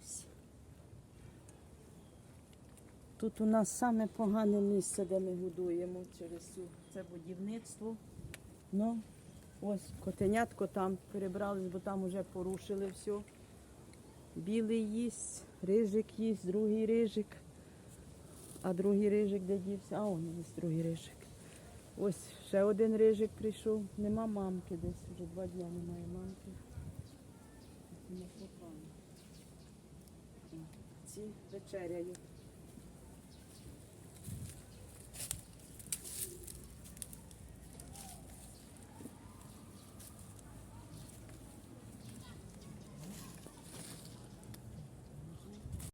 Ось. Тут у нас саме погане місце, де ми годуємо через цю це будівництво. Ну, ось котенятко там перебрались, бо там вже порушили все. Білий їсть, рижик їсть, другий рижик. А другий рижик де дівся? А он є другий рижик. Ось ще один рижик прийшов. Нема мамки десь, вже два дні немає мамки. Пропала. Вечеряють.